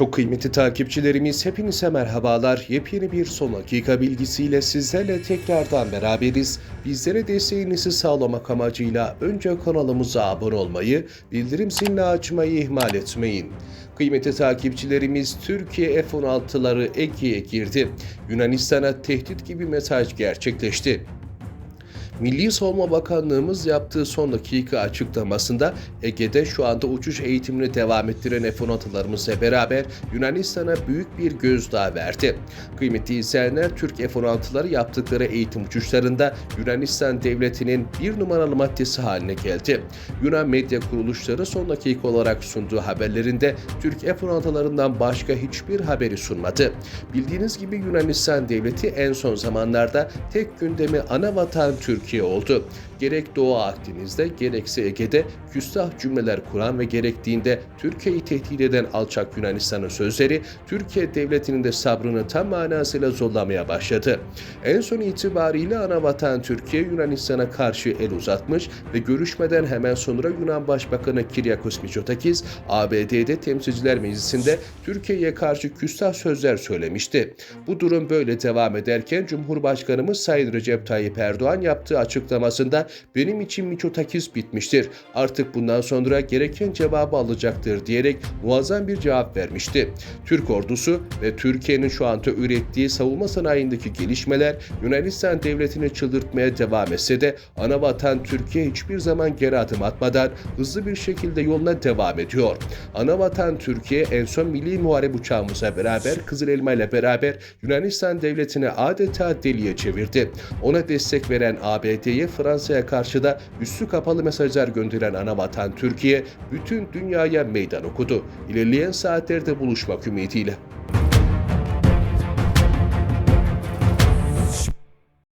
Çok kıymetli takipçilerimiz hepinize merhabalar. Yepyeni bir son dakika bilgisiyle sizlerle tekrardan beraberiz. Bizlere desteğinizi sağlamak amacıyla önce kanalımıza abone olmayı, bildirim zilini açmayı ihmal etmeyin. Kıymetli takipçilerimiz Türkiye F-16'ları Ege'ye girdi. Yunanistan'a tehdit gibi mesaj gerçekleşti. Milli Savunma Bakanlığımız yaptığı son dakika açıklamasında Ege'de şu anda uçuş eğitimini devam ettiren F-16'larımızla beraber Yunanistan'a büyük bir gözdağı verdi. Kıymetli izleyenler Türk F-16'ları yaptıkları eğitim uçuşlarında Yunanistan devletinin bir numaralı maddesi haline geldi. Yunan medya kuruluşları son dakika olarak sunduğu haberlerinde Türk F-16'larından başka hiçbir haberi sunmadı. Bildiğiniz gibi Yunanistan devleti en son zamanlarda tek gündemi ana vatan Türkiye oldu. Gerek Doğu Akdeniz'de gerekse Ege'de küstah cümleler kuran ve gerektiğinde Türkiye'yi tehdit eden alçak Yunanistan'ın sözleri Türkiye devletinin de sabrını tam manasıyla zorlamaya başladı. En son itibariyle ana vatan Türkiye Yunanistan'a karşı el uzatmış ve görüşmeden hemen sonra Yunan Başbakanı Kiryakos Mitsotakis ABD'de Temsilciler Meclisi'nde Türkiye'ye karşı küstah sözler söylemişti. Bu durum böyle devam ederken Cumhurbaşkanımız Sayın Recep Tayyip Erdoğan yaptığı açıklamasında benim için Mitsotakis bitmiştir. Artık bundan sonra gereken cevabı alacaktır diyerek muazzam bir cevap vermişti. Türk ordusu ve Türkiye'nin şu anda ürettiği savunma sanayindeki gelişmeler Yunanistan devletini çıldırtmaya devam etse de ana vatan Türkiye hiçbir zaman geri adım atmadan hızlı bir şekilde yoluna devam ediyor. Ana vatan Türkiye en son milli muharebe uçağımızla beraber Kızıl Elma ile beraber Yunanistan devletini adeta deliye çevirdi. Ona destek veren ABD'ye Fransa'ya karşı da üstü kapalı mesajlar gönderen ana vatan Türkiye bütün dünyaya meydan okudu. İlerleyen saatlerde buluşmak ümidiyle.